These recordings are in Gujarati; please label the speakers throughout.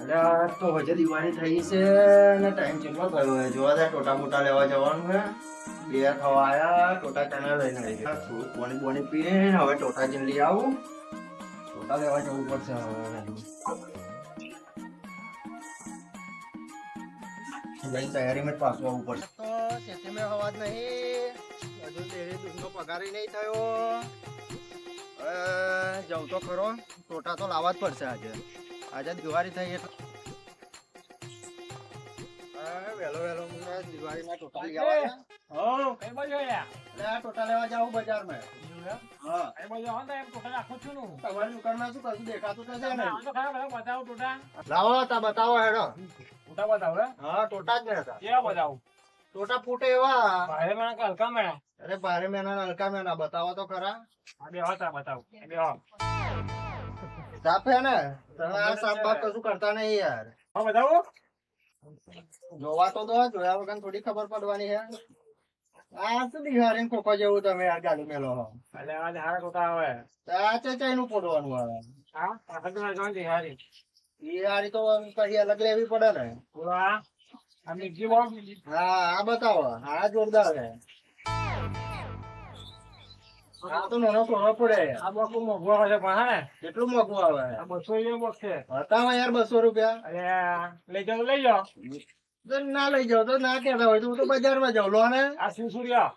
Speaker 1: અલ્યા તો હજે દિવાળી થઈ છે ને ટાઈમ કેટલો થયો છે? જોવા જાય ટોટા મોટા લેવા જવાનું છે. બે ખાવા આયા, ટોટા ચાના લઈને આવી ગયા. થોડું પાણી બોણી પીને હવે ટોટા જઈને લઈ આવું. ટોટા લેવા જવું પડશે હવે વહેલું. લઈને તૈયારીમાં જ પાછું આવવું પડશે. તો ખેતીમાં અવાજ નહીં. હજુ તેરે દૂધનો પગાર નહીં થયો. જાઉં તો ખરો. ટોટા તો લાવવા જ પડશે આજે. આજે દિવાળી થઈ એટલે. હા, વહેલો વહેલો ટોટા લઈ આવવાના.
Speaker 2: કઈ બાજુ આયા?
Speaker 1: ટોટા લેવા બજારમાં.
Speaker 2: તો બતાવો
Speaker 1: લાવો તા બતાવો હેડો.
Speaker 2: ટોટા બતાવો હા
Speaker 1: ટોટા જ ને હતા.
Speaker 2: કેવા બતાવો?
Speaker 1: ટોટા ફૂટે એવા.
Speaker 2: ભારે મને કે હલકા મેળા
Speaker 1: અરે ભારે મેના હલકા મેના બતાવો તો ખરા.
Speaker 2: આ બે હતા બતાવો. બે
Speaker 1: સાફ હે ને? તમે આ સાફ બાફ કશું કરતા નહીં યાર.
Speaker 2: હા બતાવો.
Speaker 1: જોવા તો દો જોયા વગર થોડી ખબર પડવાની હે. આ શું બિહારી કોકો જેવું તમે યાર ગાડી મેલો હો.
Speaker 2: એટલે આ હારા કોકા આવે.
Speaker 1: આ ચચાઈ નું પડવાનું આવે.
Speaker 2: હા પાછળ તો જોઈ હારી
Speaker 1: દિહારી હારી તો કઈ અલગ લેવી પડે ને.
Speaker 2: બોલ
Speaker 1: હા આ બતાવો આ જોરદાર છે. આ તો નાનો સોનો પડે.
Speaker 2: આ બોક્સ મોઘો હશે પણ હા?
Speaker 1: કેટલું મોંઘું આવે?
Speaker 2: આ બસો રૂપિયા બોક્સ છે.
Speaker 1: હતા યાર બસો રૂપિયા.
Speaker 2: અરે લઈ જાઓ તો લઈ જાઓ.
Speaker 1: ના લઈ જાવ તો ના કેતા હોય તો હું તો બજારમાં જાઉં. લો ને.
Speaker 2: આ શું સૂર્યા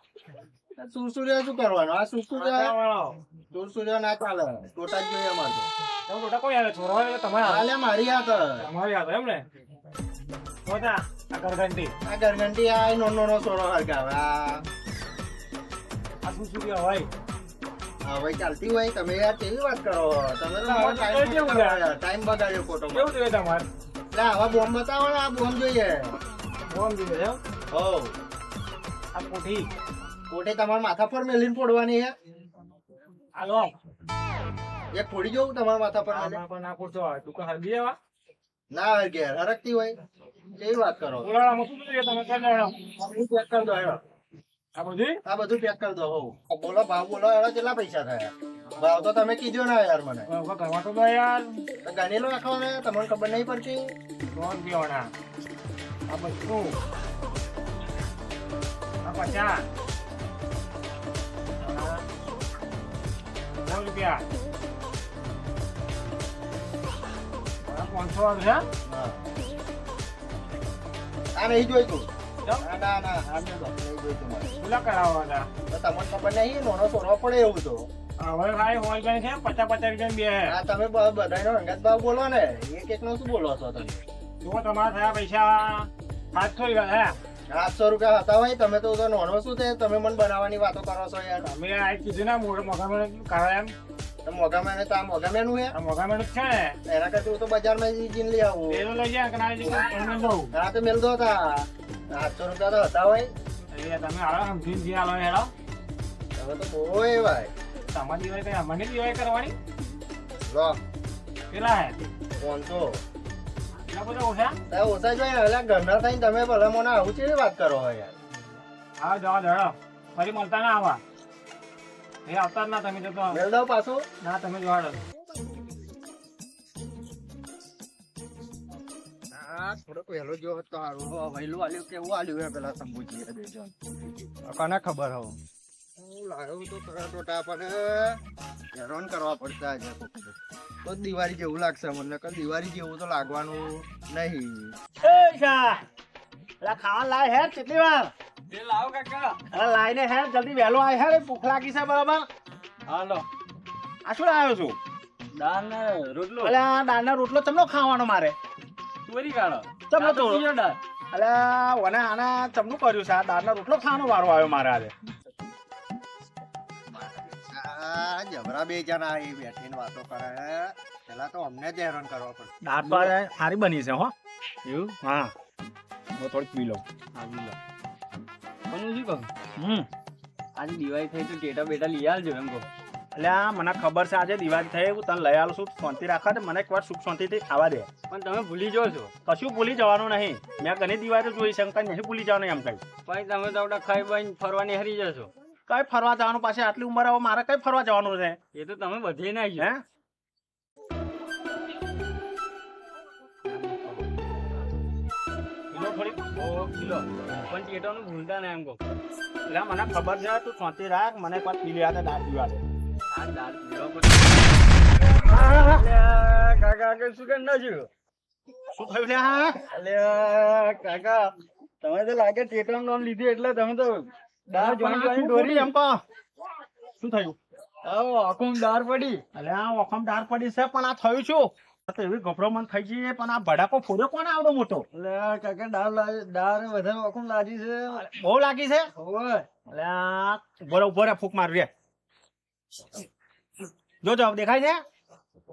Speaker 1: સુરસુરિયા શું કરવાનું? આ સુરસુરિયા સુરસુરિયા ના ચાલે. ટોટા જ જોઈએ અમારે તો.
Speaker 2: ટોટા કોઈ આવે? છોરો તમારે.
Speaker 1: હાલે મારી હાથ.
Speaker 2: તમારી હાથ એમ ને? મોટા આ ગરગંટી
Speaker 1: આ ગરગંટી આ નાનો નાનો સોનો હરગાવે આ.
Speaker 2: શું સૂર્યા હોય?
Speaker 1: હા ભાઈ ચાલતી હોય તમે યાર કેવી વાત કરો? તમે તો? ટાઈમ બગાડ્યો ફોટો
Speaker 2: કેવું જોઈએ તમારે?
Speaker 1: એટલે આવા બોમ્બ બતાવો ને આ બોમ્બ જોઈએ.
Speaker 2: બોમ જોઈએ?
Speaker 1: હો.
Speaker 2: આ કોઠી.
Speaker 1: કોટે તમારા માથા પર મેલીને ફોડવાની હે
Speaker 2: આ
Speaker 1: એક ફોડી જોઉં તમારા માથા પર
Speaker 2: પણ ના પૂછો દુકાન હરગી જવા
Speaker 1: ના હોય ઘેર હરકતી હોય. કેવી વાત કરો?
Speaker 2: બોલાડામાં શું જોઈએ તમે કરી
Speaker 1: પેક કરી દો હેડો.
Speaker 2: આ બધી?
Speaker 1: આ બધું પેક કરી દો હો બોલો ભાવ બોલો હેડો કેટલા પૈસા થયા? ભાવ તો તમે કીધો ના યાર મને.
Speaker 2: હવે તો યાર.
Speaker 1: તો ગણેલો રાખો ને તમને ખબર નહીં પડતી?
Speaker 2: કોણ પીવાના આ બધું. આ પચાસ. રૂપિયા. પાંચસો
Speaker 1: હા? આ નહીં જોઈ
Speaker 2: તું
Speaker 1: ના ના ના આ નહીં જો- તું જોઈતું
Speaker 2: કરાવવાના.
Speaker 1: તો તમને ખબર નહીં નાનો સોનો પડે એવું તો.
Speaker 2: હવે ભાઈ હોલ ગણ છે પચાસ પચાસ રૂપિયા બે
Speaker 1: આ તમે બ- બધાયનો રંગત ભાવ બોલો ને એક શું બોલો છો તમે?
Speaker 2: જો તમારા થયા પૈસા સાતસો રૂપિયા હે
Speaker 1: આઠસો રૂપિયા હતા હોય તમે તો તો નાનો શું છે? તમે મને બનાવવાની વાતો કરો છો યાર.
Speaker 2: તમે આ કીધું ને મોઢું મને કરાય એમ.
Speaker 1: તો મોગામાં ને તો આ મોગામેનું હે?
Speaker 2: આ મોઘામાં જ છે
Speaker 1: એના કરતા હું તો બજારમાં લઈ આવું.
Speaker 2: પેલો લઈ તમને દઉં
Speaker 1: હા તો મેલ દો તા. રૂપિયા તો હતા હોય.
Speaker 2: એટલે તમે હાલો સમજીને જે હાલો હેડો
Speaker 1: હવે તો બહુ ભાઈ
Speaker 2: તમારી દિવાળી કઈ અમને દિવાળી કરવાની?
Speaker 1: લો.
Speaker 2: કેટલા હે?
Speaker 1: પાંચસો.
Speaker 2: એટલા બધા ઓછા?
Speaker 1: ઓછા જોઈએ એટલે ઘરના થઈને તમે ભલે મને આવું છે વાત કરો યાર?
Speaker 2: હા જવા દડો ફરી મળતા ના આવા. એ આવતા ના તમે જતો
Speaker 1: મેલ દો
Speaker 2: ના તમે જોવાડો
Speaker 1: થોડોક વહેલો જો હોત સારું હો વહેલું આલ્યું કેવું આલ્યું હે પેલા શંભુજીએ. દેજો. કોને ખબર હો? હું લાવ્યો તો ખરા ટોટા પણ હેરાન કરવા પડતા તો દિવાળી જેવું લાગશે મને. કે દિવાળી જેવું તો લાગવાનું નહીં.
Speaker 2: એ ખાવા લાય હે કેટલી વાર?
Speaker 3: એ લાવો કાકા.
Speaker 2: અરે લાઈને હે જલ્દી વહેલો આય હે ભૂખ લાગી છે બરાબર.
Speaker 3: હાલો.
Speaker 2: આ શું લાવ્યો છું?
Speaker 3: દાળ ને રોટલો.
Speaker 2: અલે આ દાળનો રોટલો ચમનો ખાવાનો મારે?
Speaker 3: ચોરી કાઢો.
Speaker 2: ચમનો
Speaker 3: આ તો દાળ.
Speaker 2: અલે ઓને આના ચમનું કર્યું છે? આ દાળનો રોટલો ખાવાનો વારો આવ્યો મારે આજે.
Speaker 1: જબરા બે જણા એ બેઠીને વાતો કરે પેલા તો અમને જ હેરાન કરવા પડે.
Speaker 2: દાંત તો સારી બની છે હો.
Speaker 3: એવું?
Speaker 2: હા. હું થોડીક પી લઉં.
Speaker 3: આવી લો. કોનું શું કહું
Speaker 2: હમ.
Speaker 3: આજે દિવાળી થઈ તો ટેટા બેટા લઈ આવજો એમ કહું.
Speaker 2: એટલે આ મને ખબર છે આજે દિવાળી થઈ હું તને લઈ આવું છું. શાંતિ રાખવા દે મને એકવાર સુખ શાંતિથી ખાવા દે.
Speaker 3: પણ તમે ભૂલી જાઓ છો.
Speaker 2: કશું ભૂલી જવાનું નહીં. મેં ઘણી દિવાળી જોઈ છે કઈ નહીં ભૂલી જવાનું એમ કઈ.
Speaker 3: પછી તમે તો આપણા ખાઈ બાઈને ફરવાની હરી જશો.
Speaker 2: કઈ ફરવા જવાનું પાછી આટલી ઉંમર આવો મારે કઈ ફરવા જવાનું છે?
Speaker 3: એ તો તમે બધે ના
Speaker 2: હે? કિલો થોડી કિલો.
Speaker 3: પણ ભૂલતા ને એમ કહો.
Speaker 2: એટલે મને ખબર છે તું શાંતિ રાખ મને કોઈ પીલી લે દાંત પીવા દે.
Speaker 3: આ દારૂ પીવા કાકા કે શું કરી નાખ્યું?
Speaker 2: શું થયું લે અલે
Speaker 3: અલ્યા, કાકા તમે તો લાગે ટેટમ લોન લીધી એટલે તમે તો દાર જોઈન જોઈન દોરી
Speaker 2: એમ કહો? શું થયું?
Speaker 3: આવો આખું દાર પડી.
Speaker 2: અલે આ ઓખમ દાર પડી છે પણ આ થયું શું? તો એવી ગભરામણ થઈ ગઈ પણ આ ભડાકો ફોડ્યો કોને આવડો મોટો?
Speaker 3: કાકા વધારે લાગી છે.
Speaker 2: બહુ લાગી છે?
Speaker 3: ઓય
Speaker 2: અલે આ ઊભો રે, ઊભો રે ફૂક માર રે જોજો હવે દેખાય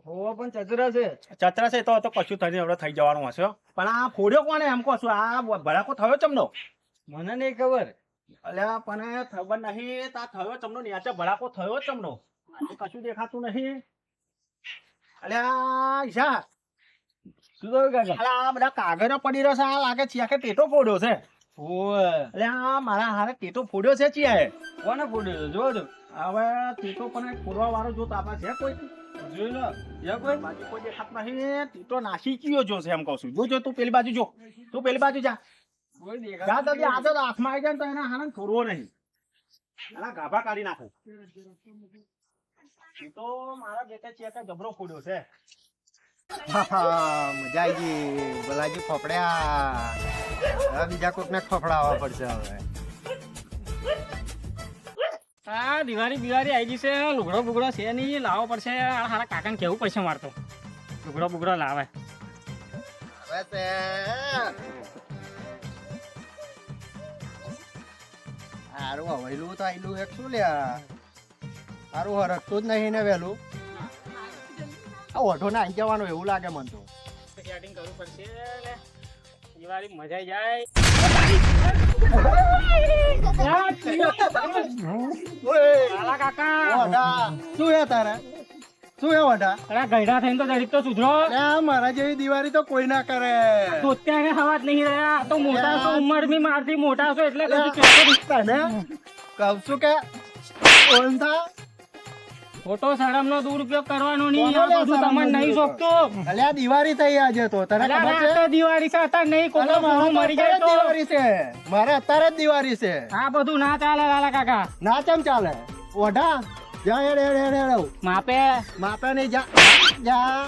Speaker 3: હોવા પણ ચતુરા છે.
Speaker 2: છે ચતરા છે તો તો કશું થઈને હવે થઈ જવાનું હશે પણ આ ફોડ્યો કોને એમ કહો છું આ ભડાકો થયો ચમનો?
Speaker 3: મને નહીં ખબર.
Speaker 2: અલ્યા પણ ખબર નહીં તા થયો ચમનો નીચે ભડાકો થયો ચમનો. કશું દેખાતું નહીં. અલ્યા ઈશા.
Speaker 3: શું થયું કાકા?
Speaker 2: અલા આ બધા કાગળો પડી રહ્યો છે આ લાગે છે કે ટેટો ફોડ્યો છે. આ મારા હારે ટેટો ફોડ્યો છે ચિયાએ.
Speaker 3: કોને ફોડ્યો જો જો
Speaker 2: હવે ટેટો પણ ફોડવા વાળો જો તાપા છે કોઈ.
Speaker 3: જોઈ લો. યા કોઈ?
Speaker 2: બાજુ કોઈ દેખાત નહીં ટેટો નાસી ચિયો જો છે એમ કહું છું. જો જો તું પેલી બાજુ જો. તું પેલી બાજુ જા.
Speaker 3: કોઈ
Speaker 2: જા તો આજે હાથમાં આવી જાય તો એના હારે છોડવો નહીં. એના ગાભા કાઢી નાખું. ટેટો મારા બેટા છે કે જબરો ફોડ્યો છે.
Speaker 1: મજા આવી ગઈ. બલાજી ફફડ્યા. હવે બીજા કોકને ખફડાવવા પડશે હવે.
Speaker 3: આ દિવાળી બિવારી આવી ગઈ છે. લુગડો બુગડો છે નહીં લાવવો પડશે. આ હારા કાકાને કેવું પડશે મારતો લુગડો બુગડો લાવે.
Speaker 1: સારું હારું હવેલું તો આવેલું એક શું લ્યા? હારું હરકતું જ નહીં ને વહેલું. આ ઓઢો ના આવી જવાનું એવું લાગે મને તો.
Speaker 3: સેટિંગ કરવું પડશે લે દિવાળી મજા જાય.
Speaker 1: મારા જેવી દિવાળી તો કોઈ ના કરે.
Speaker 3: તો ત્યાં હવા જ નહીં રહ્યા. તો મોટા છો ઉંમર બી મારથી મોટા છો એટલે
Speaker 1: કહું છું કે કોણ થા
Speaker 3: શરમ નો દુરુપયોગ કરવાનો નહીં. તમને નહીં? શોખતું
Speaker 1: અલ્યા દિવાળી થઈ આજે તો. તને ખબર છે?
Speaker 3: દિવાળી છે અત્યારે નહીં.
Speaker 1: અલ્યા, મારે
Speaker 3: મરી જાય તો.
Speaker 1: દિવાળી છે. મારે અત્યારે જ દિવાળી છે.
Speaker 3: આ બધું ના ચાલે લાલા કાકા.
Speaker 1: ના ચમ ચાલે? ઓઢા. જા એડે એડે હેડ
Speaker 3: માપે.
Speaker 1: માપે નહીં જા. જા.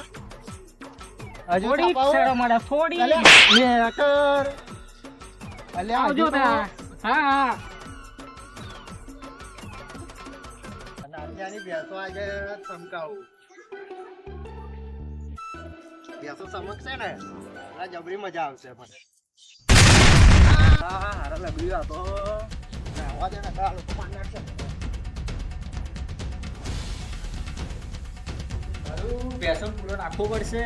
Speaker 3: થોડી શરમ મળે થોડી
Speaker 1: અલ્યા,
Speaker 3: આવજો. હા હા.
Speaker 1: અત્યારની ભેંસો આજે ચમકાવું ભેંસો ચમકશે ને આ જબરી મજા આવશે મને હા હા હારા લગડ્યું તો નાહવા દે ને આ લોકો પાણી નાખશે
Speaker 3: બેસન પૂરો નાખવો પડશે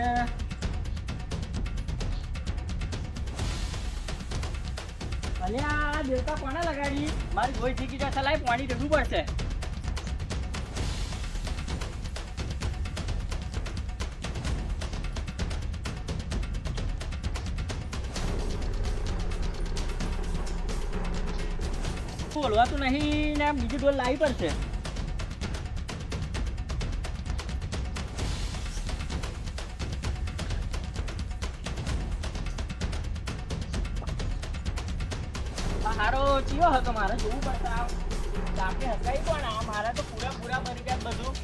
Speaker 3: અલે આ દેવતા કોને લગાડી મારી ગોઈ ઠીકી જશે લાઈ પાણી દેવું પડશે બોલવાતું નહીં ને બીજું ડોલ લાવી પડશે. હારો ચિયો હતો મારે, જોવું પડશે આપણે હકાઈ પણ આ મારા તો પૂરા પૂરા ગયા બધું.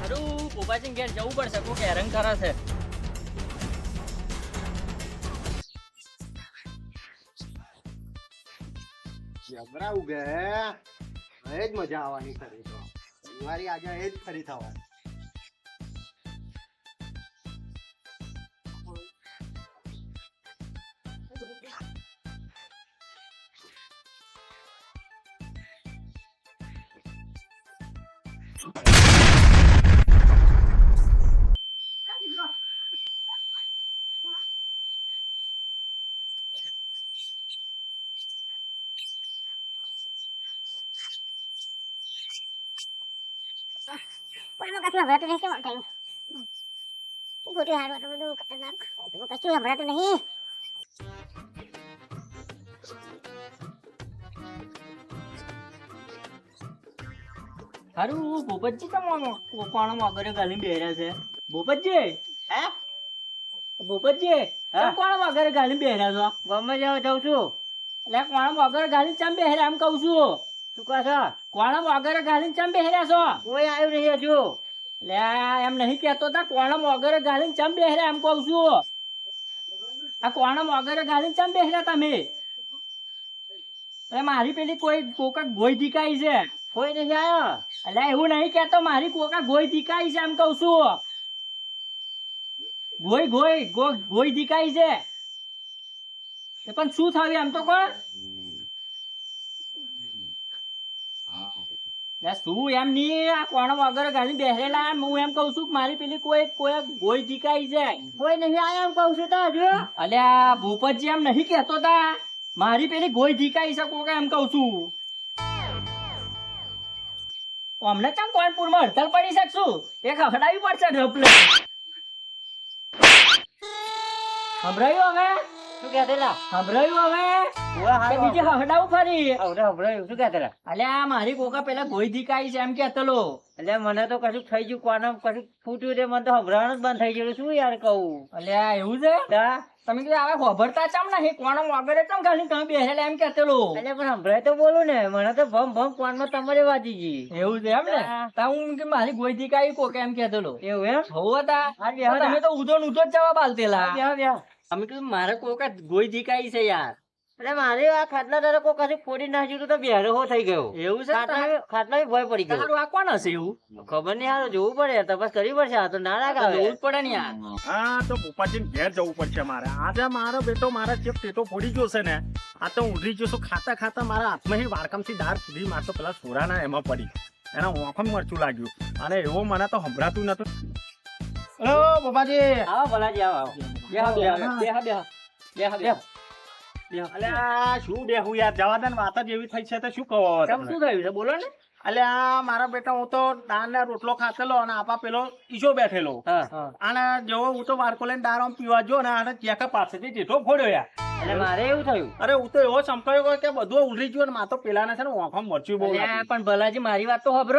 Speaker 3: હારું પોપાજી ઘેર જવું પડશે કોઈ હેરાન ખરા છે.
Speaker 1: જબરા ઉગે એ જ મજા આવવાની ખરી તો. દિવાળી આજે એ જ ખરી થવાની.
Speaker 4: કોઈનો કશું હભરાતું નહીં કેમ થયું ખોટી હારું આટલું બધું ખતરનાક? કશું સંભળાતું નહીં.
Speaker 3: હારું ભૂપતજી તમે કોણ મગરે ગાલી બેહર્યા છે? ભૂપતજી હે? ભૂપતજી કોણ મગરે ગાલી બેહર્યા છો? ગમે જાવ જાઉં છું. એટલે કોણ મગરે ગાલી ચમ એમ કહું છું. શું કહો છો? કોણ વગર ગાલીને ચમ બેહર્યા છો? કોઈ આવ્યું નહીં હજુ. લે એમ નહીં કહેતો તા કોણમ વગર ગાલીને ચમ બેહર્યા એમ કહું છું. આ કોણમ વગર ગાલીને ચમ બેહર્યા તમે? અરે મારી પેલી કોઈ કોકા ગોઈ દીકાઈ છે? કોઈ નહીં આવ્યો એટલે એવું નહીં કહેતો મારી કોકા ગોઈ દીકાઈ છે એમ કહું છું. ગોઈ ગોઈ ગોઈ દીકાઈ છે. એ પણ શું થયું એમ તો કોણ શું એમ નહીં આ કોણ વગર બેસેલા હું એમ કહું છું મારી પેલી કોઈ કોઈ ગોઈ ધીકાઈ જાય. કોઈ નહીં આવ્યો એમ કહું છું તો હજુ. અલ્યા ભૂપતજી એમ નહીં કહેતો તા. મારી પેલી ગોઈ દીકાઈ શકો કે એમ કઉ છું. અમને કેમ કોઈપુરમાં હડતાલ પડી શકશું? એક હડાવી પડશે ઢપલે સંભળાયું હવે? શું કહેતેલા સંભળાયું હવે? કે બીજે હડાવું ફરી?
Speaker 5: સંભળાયું શું કહેતા
Speaker 3: અલ્યા મારી કોકા પેલા ગોઈ દીકાઈ છે એમ કહેતલો
Speaker 5: એટલે મને તો કશું થઈ ગયું કોને કશું ફૂટ્યું છે મને તો સંભળાવાનું જ બંધ થઈ ગયું શું યાર કહું?
Speaker 3: અલ્યા એવું છે? તમે કીધું હવે ખબરતા ચમ નહીં? કોણ વગર ચમ ગાલી તમે બેહેલા એમ કહેતલો
Speaker 5: એટલે પણ સંભળાય તો બોલું ને. મને તો ભમ ભમ કોનમાં તમારે વાજી ગઈ.
Speaker 3: એવું છે એમ ને? તા હું કે મારી ગોઈ દીકાઈ કોકે એમ કહેતલો
Speaker 5: એવું એમ?
Speaker 3: હોવ તા તમે તો. ઉધો ઉધો જ જવાબ આલતેલા. કીધું મારે કોક ગોઈ દીકાઈ છે યાર.
Speaker 5: એટલે મારે આ ખાટલા તારે કોઈ કશું ફોડી નાખ્યું તો બેહરો હો થઈ ગયો.
Speaker 3: એવું છે
Speaker 5: ખાટલા ભય પડી ગયો.
Speaker 3: તારું આ કોણ હશે એવું?
Speaker 5: ખબર નહીં હારું જોવું પડે તપાસ કરવી પડશે આ તો ના રાખ
Speaker 3: તો જોવું જ પડે ને યાર.
Speaker 2: હા તો ભૂપાજીને ઘેર જવું પડશે મારે. આજે મારો બેટો મારા જે પેટો ફોડી ગયો છે ને આ તો ઉઠી ગયો છું. ખાતા ખાતા મારા હાથમાં વાડકામથી દાર સુધી મારતો પેલા સોરાના એમાં પડી. એના ઓખમ મરચું લાગ્યું. અને એવો મને તો સંભળાતું નતું. ઓ બાબાજી
Speaker 5: આવો ભલાજી આવો આવો.
Speaker 3: બેહો બેહો બેહો બેહો બેહો બેહો.
Speaker 2: અલ્યા શું બેહું યાર? જવા દે વાત જ એવી થઈ છે તો શું કહો
Speaker 3: શું થયું છે? બોલો ને.
Speaker 2: અલ્યા મારા બેટા હું તો દાળ ને રોટલો ખાતેલો અને આપા પેલો ઈશો બેઠેલો. અને જેવો હું તો વારકો લઈને દાળ પીવા જો ને આને ચેક પાસેથી જેઠો ફોડ્યો યાર.
Speaker 5: એટલે મારે એવું થયું.
Speaker 2: અરે હું તો એવો ચમકાયો કે બધું ઉલરી ગયો માર તો પેલાને છે ને ઓંખમાં મરચું બહુ
Speaker 3: પણ ભલાજી મારી વાત તો ખબર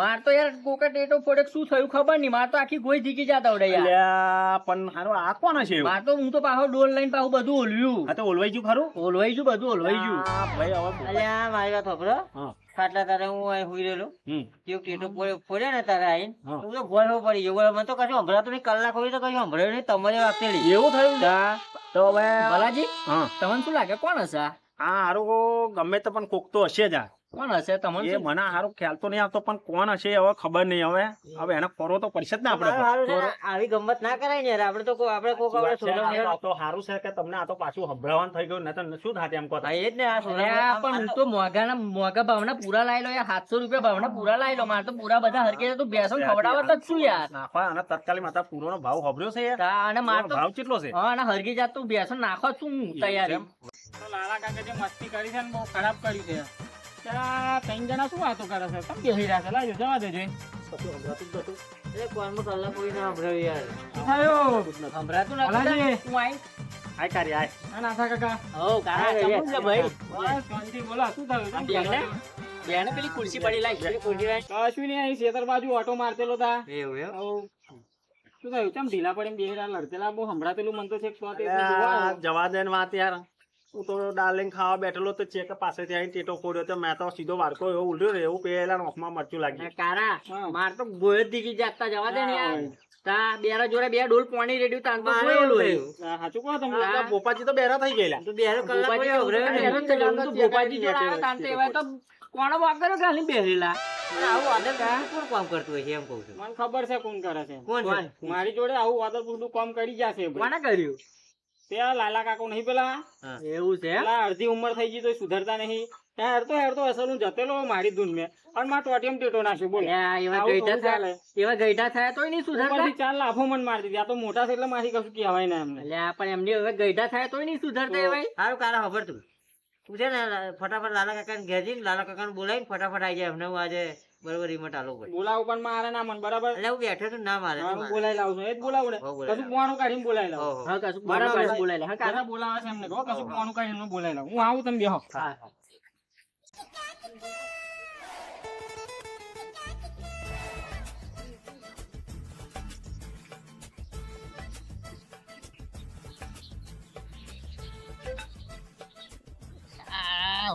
Speaker 3: માર તો યાર કોકા ડેટો ફોડે શું થયું ખબર નહીં. માર તો આખી ગોઈ ધીકી જતા યાર.
Speaker 2: પણ હારું આ કોણ છે
Speaker 3: માર તો હું તો પાછો ડોલ લઈને પાછું બધું ઓલવ્યું.
Speaker 2: આ તો ઓલવાઈ ગયું ખરું?
Speaker 3: ઓલવાઈ ગયું બધું ઓલવાઈ ગયું.
Speaker 2: ભાઈ હવે
Speaker 5: મારી વાત ખબર
Speaker 2: હા.
Speaker 5: ખાટલા તારે હું અહીં હુઈ રહેલો?
Speaker 2: હમ.
Speaker 5: એક ટેટો ફોડ્યો ને તારે આઈને?
Speaker 2: હા.
Speaker 5: તો હો પડી ગયો. બોલો, મને તો કશું સંભળાતું નહીં. કલાક હોય તો કશું સંભળાયું નહીં. તમારે આપેલી
Speaker 2: એવું થયું? તો હવે
Speaker 3: બાલાજી
Speaker 2: હા.
Speaker 3: તમને શું લાગે? કોણ હશે હા
Speaker 2: આ હારું ગમે તે પણ કોક તો હશે જ આ.
Speaker 3: કોણ હશે? તમને
Speaker 2: એ મને હારું ખ્યાલ તો નહીં આવતો પણ કોણ હશે હવે ખબર નહીં હવે. હવે એને ફરો તો પડશે જ ને આપણે
Speaker 5: ને, આવી ગમત ના કરાય ને યાર આપણે તો આપણે કોક આપણે
Speaker 2: તો સારું છે કે તમને આ તો પાછું સંભળાવાનું થઈ ગયું નહીં તો શું થાય એમ કહો
Speaker 5: એ જ ને આ
Speaker 3: પણ હું તો મોંઘાના મોંઘા ભાવના પૂરા લાવી લો યાર સાતસો રૂપિયા ભાવના પૂરા લાવી લો મારે તો પૂરા બધા હરકે તો બેસો ખવડાવત જ શું યાર?
Speaker 2: નાખવા અને તત્કાલી માતા પૂરોનો ભાવ ખબર્યો છે યાર.
Speaker 3: અને મારો તો
Speaker 2: ભાવ કેટલો છે?
Speaker 3: હા અને હરકી જાત તું બેસો નાખો છું હું તૈયારી.
Speaker 2: એમ?
Speaker 3: લાલા કાકા જે મસ્તી કરી છે ને બહુ ખરાબ કરી છે. ત્રણ જણા શું વાતો કરે છે? તમે બેસી રહ્યા છે? લાજો જવા દેજો પેલી ખુરશી પડી લાગી
Speaker 5: પેલી.
Speaker 3: કશું નહીં શેતર બાજુ ઓટો મારતેલો તા.
Speaker 5: એવું
Speaker 3: શું થયું? ચમ ઢીલા પડે બે લડતેલા બહુ સંભળાતેલું મન તો છે. જવા.
Speaker 2: દે વાત યાર. હું તો ડાર્લિંગ ખાવા બેઠેલો તો ચેક પાસેથી આવીને ટેટો ફોડ્યો તો મેં તો સીધો વારકો એવો ઉલટ્યો ને એવું પેલા નોખમાં મરચું લાગ્યું
Speaker 3: કારા માર તો ગોય દીકી જાતા જવા દે ને યાર. તા બેરા જોડે બે ડોલ પાણી રેડ્યું તાન તો શું ઓલું સાચું કહો તમે.
Speaker 2: આ તો બેરા થઈ ગયેલા.
Speaker 5: તો બેરો કલાક કોઈ સંભળાયું નહીં.
Speaker 3: બેરો જ થયું. તો ભોપાજી જોડે આવ્યો તાન તો એવા તો કોણ વાગર ગાલી બેરેલા?
Speaker 5: આવું આદર કોણ કામ કરતું હોય છે એમ કહું છું.
Speaker 3: મને ખબર છે કોણ કરે છે.
Speaker 5: કોણ
Speaker 3: મારી જોડે આવું વાદળ પૂરતું કામ કરી જશે કોને કર્યું? તે આ લાલા કાકો નહીં પેલા? એવું છે અડધી ઉંમર થઈ ગઈ તો સુધરતા નહીં. હેરતો અસલ હું જતેલો મારી ધૂન મેં અને માર ટોટિયમ ટેટો નાખ્યો બોલ.
Speaker 5: એવા ગઈઢા એવા થયા તોય નહીં સુધરતા?
Speaker 3: ચાર લાફો મને મારી દીધી. આ તો મોટા છે એટલે મારી કશું કહેવાય ના એમને.
Speaker 5: અલ્યા પણ એમની હવે ગઈઢા થાય તોય નહીં સુધરતા એવાય સારું કારા ખબર તું. તું છે ને ફટાફટ લાલા કાકાને ઘેર જઈને લાલા કાકાને બોલાવીને ફટાફટ આવી જાય એમને હું આજે બરોબર રિમોટ આલો ભાઈ.
Speaker 3: બોલાવું પણ મારે ના મન બરાબર?
Speaker 5: એટલે હું બેઠો છું ના મારે
Speaker 3: હું
Speaker 5: મારે.
Speaker 3: બોલાવી લાવું છું એ જ બોલાવું ને. કશું પોણું કાઢીને બોલાવી લાવું. હા કશું
Speaker 5: બરાબર.
Speaker 3: કાઢીને બોલાવી લાવું. હા કાકા બોલાવે છે એમને કહો કશું પોણું કાઢીને બોલાવી લાવું. હું આવું તમે બેહો.
Speaker 5: હા, હા.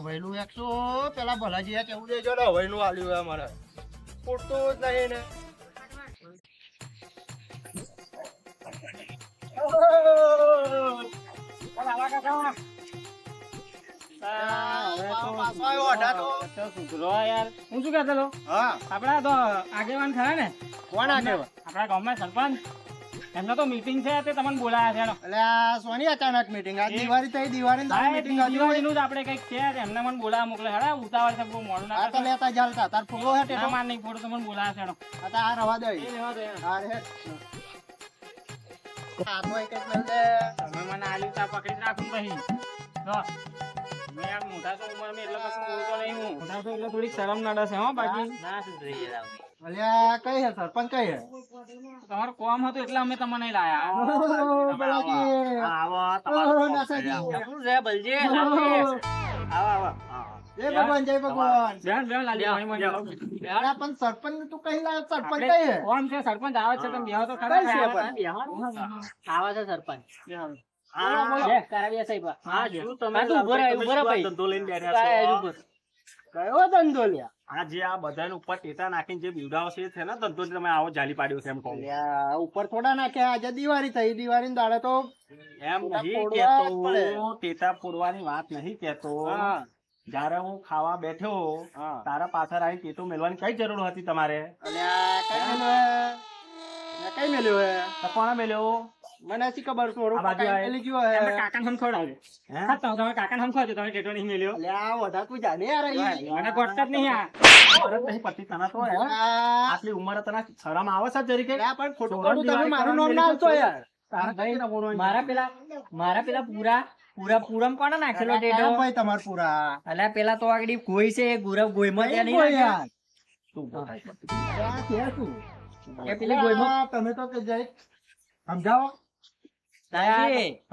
Speaker 1: હવેલું એકસો પેલા ભલાજી કેવું દેજો ને હવેલું આલ્યું હોય અમારે. પૂરતું જ નહીં ને. આપડા તો
Speaker 3: આગેવાન ખરા ને?
Speaker 1: કોણ આગેવાન?
Speaker 3: આપડા ગામમાં સરપંચ. એમનો તો મીટિંગ છે તે તમને બોલાયા છે
Speaker 1: એટલે આ સોની અચાનક મીટિંગ આ દિવાળી થઈ દિવાળી
Speaker 3: હા, એ
Speaker 1: દિવાળી
Speaker 3: નું જ આપણે કંઈક છે એમને મને બોલાવા મોકલે. હેડા ઉતાવળ છે બહુ મોડું ના
Speaker 1: તો લેતા જલતા તાર ફૂગો હે
Speaker 3: તે
Speaker 1: ટેટો?
Speaker 3: માર નહીં ફોડો તો મને બોલાયા છે એનો.
Speaker 1: આ તો આ રવા દે
Speaker 3: એ રવા દે
Speaker 1: હા રે આ તો એક જ લે
Speaker 3: તમે મને આલી તા પકડી રાખું પછી. જો. મેં મોટા તો ઉંમર મેં એટલે કશું બોલતો નહીં હું. મોટા તો એટલે થોડીક શરમ નડે છે હો બાકી.
Speaker 5: ના સુધરી જાય.
Speaker 1: અલ્યા કઈ હે સરપંચ કઈ હે
Speaker 3: તમારું કોમ હતું એટલે અમે તમને લાયા.
Speaker 2: આવો તમારો
Speaker 5: છે. બલજી.
Speaker 2: આવો આવો.
Speaker 1: જય ભગવાન જય ભગવાન.
Speaker 3: બેન બેન લાલી
Speaker 1: પણ સરપંચ તું કઈ લાવ? સરપંચ કઈ હે
Speaker 3: કોમ છે સરપંચ આવે છે તમે બેહો તો ખરા
Speaker 1: છે
Speaker 3: આવે છે, સરપંચ. કરાવીએ સાહેબ.
Speaker 2: આ શું તમે
Speaker 3: ઊભો રહે, ઊભો રહે ભાઈ.
Speaker 2: ધંધો લઈને બેઠા છો?
Speaker 3: કયો ધંધો લ્યા?
Speaker 2: આ જે આ બધાને ઉપર ટેટા નાખીને જે બીવડાવો છે છે ને ધંધો તમે આવો જાલી પાડ્યો છે એમ કહો.
Speaker 1: ઉપર થોડા નાખ્યા આજે દિવાળી થઈ દિવાળી દાડે તો
Speaker 2: એમ નહીં કેતો ટેટા ફોડવાની વાત નહીં કેતો જયારે હું ખાવા બેઠો તારા પાછળ આવી ટેટો મેળવાની કઈ જરૂર હતી તમારે?
Speaker 1: કઈ મેલ્યો હે?
Speaker 2: કોણે મેલ્યો?
Speaker 1: મને શી ખબર થોડું
Speaker 2: આ.
Speaker 1: મેલી ગયો હે
Speaker 3: તમે કાકાને હમ
Speaker 2: હે?
Speaker 3: હા, તો તમે કાકાને સમજાવજો, તમે ટેટો નહીં મેલ્યો.
Speaker 1: અલ્યા વધારે તું જાને યાર અહીં.
Speaker 3: મને ગોઠતા જ નહીં આ.
Speaker 2: જ નહીં પડતી તને તો હે? આટલી ઉંમર તના શરમ આવે છે જરી કે
Speaker 1: પણ ખોટું
Speaker 2: સોળ
Speaker 1: તમે મારું નામ ના આવતો યાર
Speaker 2: કઈ
Speaker 3: મારા પેલા મારા પેલા પૂરા પૂરા પૂરમ કોને નાખેલો ટેટો
Speaker 1: ભાઈ તમાર પૂરા
Speaker 3: અલ્યા પેલા તો આગળ ગોઈ છે ગુરવ ગોઈમાં ત્યાં નહીં
Speaker 1: કોઈ યાર.
Speaker 2: તું
Speaker 1: કે
Speaker 3: પેલી ગોઈમાં
Speaker 1: તમે તો કે જઈ સમજાવો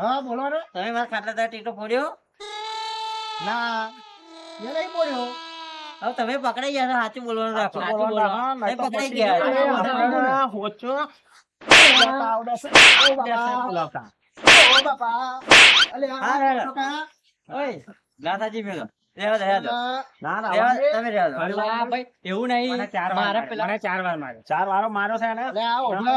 Speaker 1: હા બોલો ને.
Speaker 5: તમે મારા ખાટલા તારા ટેટો ફોડ્યો?
Speaker 1: ના. મેં નહીં બોલ્યો
Speaker 5: હવે તમે પકડાઈ ગયા સાચું બોલવાનું રાખો. પકડાઈ ગયા
Speaker 2: હોચો.
Speaker 3: એવું નહીં.
Speaker 2: ચાર વાર
Speaker 3: મારા
Speaker 2: માર્યો.
Speaker 3: ચાર વાર મારો
Speaker 2: ચાર વારો મારો છે ને
Speaker 1: અલ્યા, ઓઢો.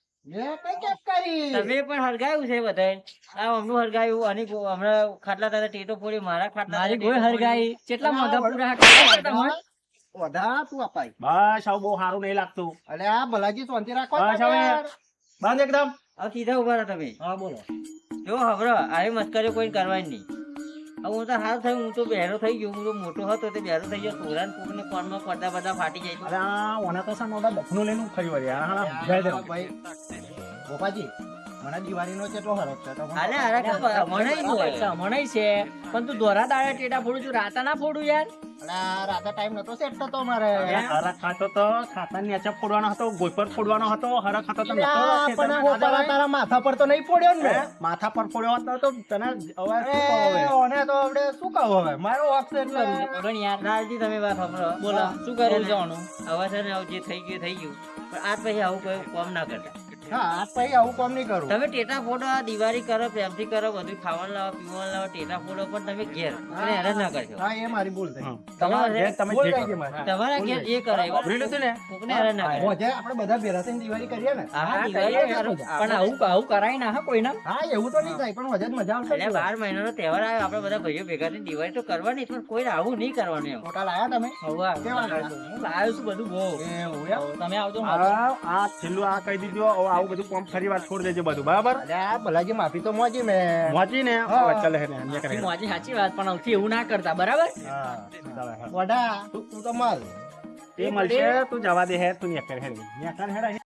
Speaker 5: તમે
Speaker 1: પણ
Speaker 5: હરગાયું છે બધાય. આ અમનું હરગાયું અને હમણાં ખાટલા તારા ટેટો ફોડી મારા ખાટલા
Speaker 3: મારી ગોળ હરગાઈ કેટલા મોઢા પૂરા
Speaker 1: ઓઢા તું અપાય
Speaker 2: બસ આવું બહુ સારું નહીં લાગતું.
Speaker 1: અલે આ ભલાજી શાંતિ રાખો
Speaker 2: બસ હવે. બંધ એકદમ.
Speaker 5: હવે સીધા ઊભા રહો તમે.
Speaker 2: હા બોલો.
Speaker 5: જો હબરો આવી મસ્કરી કોઈ કરવાની નહીં. હું તો હાલ થયું હું તો બહેરો થઈ ગયો હું તો મોટો હતો તે બહેરો થઈ ગયો સોરા ને કોકને કોનમાં પડદા બધા ફાટી જાય
Speaker 2: અરે આ ઓના તો સામે ઓલા દફનું લઈને ખાઈ વળ્યા હા હા જય જય
Speaker 1: ભાઈ. ગોપાજી મને દિવાળીનો કેટલો હરખ છે. તો
Speaker 5: અરે
Speaker 3: છે, પણ તું દોરા દાડા ટેટા ફોડું છું રાતા ના ફોડું યાર.
Speaker 1: અલે ટાઈમ નતો સેટ થતો મારે.
Speaker 2: હરખ ખાતો તો ખાતા નીચે ફોડવાનો હતો ગોઈપર ફોડવાનો હતો હરખ ખાતો તો નતો
Speaker 1: પણ ગોપાલા તારા માથા પર તો નહીં પડ્યો ને?
Speaker 2: માથા પર ફોડ્યો હતો તો તને હવે
Speaker 1: અરે
Speaker 2: શું કહું હવે?
Speaker 1: ઓને તો આપણે શું કહું હવે? મારો વાક એટલે.
Speaker 3: બોલો યાર
Speaker 5: લાલજી તમે વાત સાંભળો.
Speaker 3: બોલો શું કરવું જવાનું
Speaker 5: હવે છે ને હવે જે થઈ ગયું થઈ ગયું. પણ આજ પછી આવું કોઈ કામ ના કરતા
Speaker 1: હા આજ પછી આવું કામ નહીં કરું.
Speaker 5: તમે ટેટા ફોડો દિવાળી કરો પ્રેમથી કરો બધું ખાવાનું લાવો પીવાનું લાવો ટેટા ફોડો પણ તમે ઘેર. અને હેરાન ના કરશો.
Speaker 1: હા એ મારી ભૂલ થઈ.
Speaker 2: તમારા ઘેર તમે જે કરો.
Speaker 5: તમારા ઘેર જે કરે એ
Speaker 2: હતું ને?
Speaker 5: કોકને હેરાન ના કરે
Speaker 1: હોજે આપણે બધા ભેરા થઈને દિવાળી કરીએ ને
Speaker 5: હા
Speaker 3: હા,
Speaker 5: દિવાળી કરો.
Speaker 3: પણ આવું આવું કરાય ના હા કોઈના?
Speaker 1: હા એવું તો નહીં થાય પણ હોજે મજા આવશે
Speaker 5: એટલે
Speaker 1: ને.
Speaker 5: બાર મહિનાનો તહેવાર આવે આપણે બધા ભાઈઓ ભેગા થઈને દિવાળી તો કરવાની પણ કોઈ આવું નહીં કરવાનું એમ.
Speaker 1: હોટલ લાયા તમે?
Speaker 3: હવે
Speaker 1: કેવા
Speaker 3: લાવ્યો છું બધું બહુ. તમે આવજો
Speaker 2: આ આ છેલ્લું આ કહી દીધું આવું બધું કોમ ફરી વાર છોડી દેજો બધું બરાબર?
Speaker 1: ભલાજી માફી તો મોજી મે.
Speaker 2: મોજી ને. ચાલે હે ને
Speaker 3: મોજી સાચી વાત પણ આવતી એવું ના કરતા બરાબર.
Speaker 1: વડા તું તું તો માલ.
Speaker 2: એ મળશે તું જવા દે હે તું ન્યા કર હેડ. ન્યા કર હેડ.